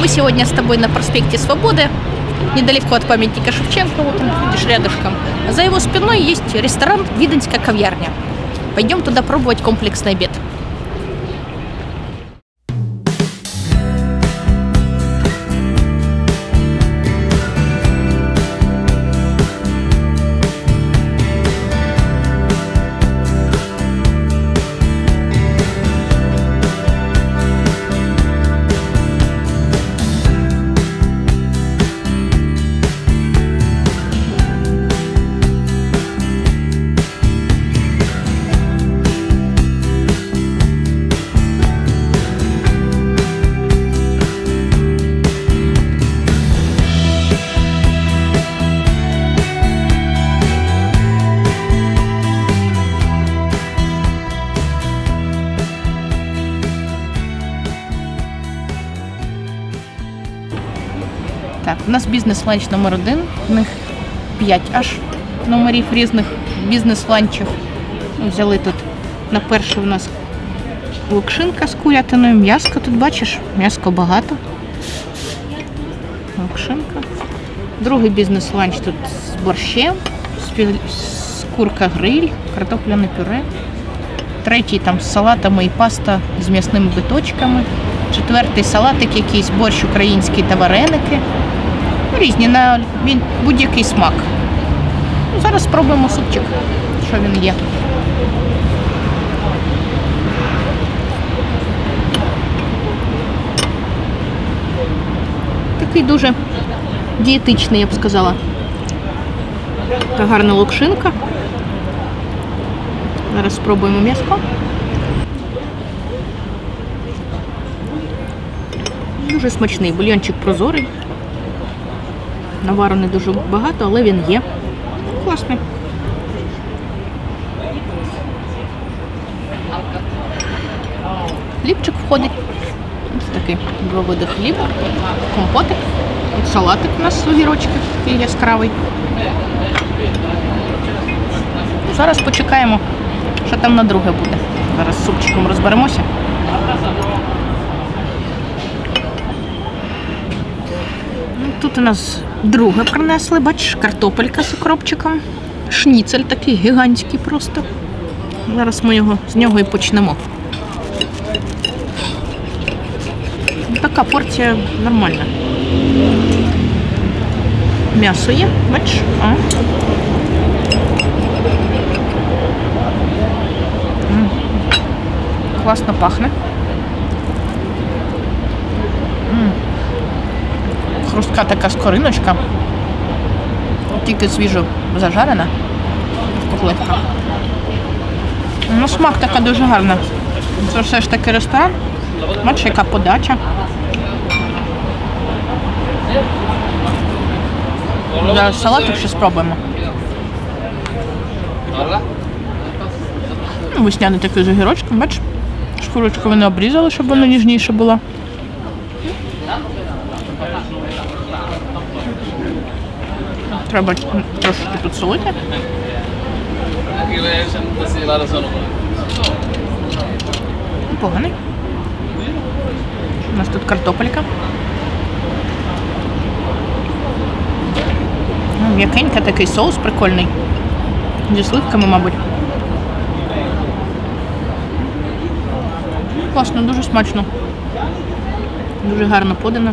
Мы сегодня с тобой на проспекте Свободы, недалеко от памятника Шевченко, вот он, видишь, рядышком. За его спиной есть ресторан «Виденская кав'ярня». Пойдем туда пробовать комплексный обед. Так, у нас бізнес-ланч номер один. В них 5 аж номерів різних бізнес-ланчів. Ну, Взяли тут на перший у нас лукшинка з курятиною. М'яско тут бачиш, м'яско багато. Лукшинка. Другий бізнес-ланч тут з борщем, з курка гриль, картопляне пюре. Третій там з салатами і паста з м'ясними биточками. Четвертий салатик якийсь, борщ український та вареники. Різні на він- будь-який смак. Ну, зараз спробуємо супчик, що він є. Такий дуже дієтичний, я б сказала. Така гарна локшинка. Зараз спробуємо м'яско. Дуже смачний, бульйончик прозорий. Навару не дуже багато, але він є. Класний. Хлібчик входить. Ось такий два види хліба, компотик, салатик у нас з огірочків, такий яскравий. Зараз почекаємо, що там на друге буде. Зараз з супчиком розберемося. Тут у нас друге принесли, бачиш, картопелька з укропчиком. Шніцель такий гігантський просто. Зараз ми його з нього і почнемо. Така порція нормальна. М'ясо є, бачиш? А? Класно пахне. Хрустка така скориночка. Тільки свіжо зажарена. Котлетка. Ну, смак така дуже гарна. Це все ж таки ресторан. Бачиш, яка подача. Зараз салатик ще спробуємо. Весняний такий з огірочком, бачиш? Шкурочку вони обрізали, щоб воно ніжніше було. Треба трошки тут солити. Поганий. У нас тут картопелька. Ну, М'якенька такий соус прикольний. Зі сливками, мабуть. Класно, дуже смачно. Дуже гарно подано.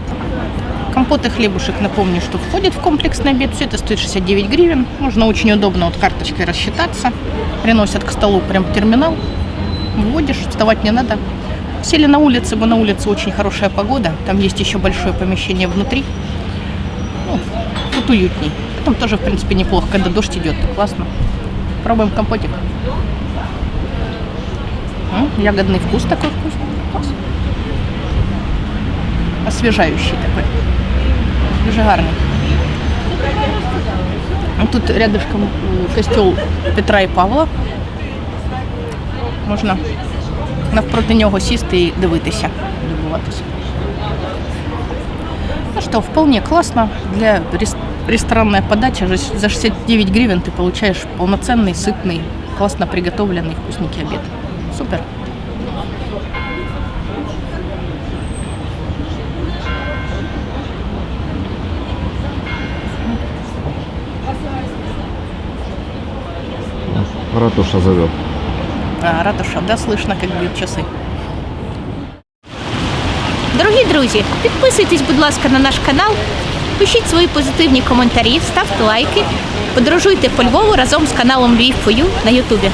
Компот и хлебушек, напомню, что входит в комплексный обед. Все это стоит 69 гривен. Можно очень удобно вот карточкой рассчитаться. Приносят к столу прям терминал. Вводишь, вставать не надо. Сели на улице, бо на улице очень хорошая погода. Там есть еще большое помещение внутри. Ну, тут уютней. Там тоже, в принципе, неплохо, когда дождь идет. Классно. Пробуем компотик. Ягодный вкус такой вкусный. Класс. освіжаючий такий. Дуже гарний. А Тут рядышком е, костюл Петра і Павла. Можна навпроти нього сісти і дивитися, любуватися. Ну что, вполне классно. Для рес- ресторанная подача же за 69 гривен ты получаешь полноценный, сытный, классно приготовленный, вкусненький обед. Супер. Ратуша зовет. А, ратуша, да, слышно, как бьют часы. Дорогі друзі, підписуйтесь, будь ласка, на наш канал, пишіть свої позитивні коментарі, ставте лайки, подорожуйте по Львову разом з каналом Львів.Фою на Ютубі.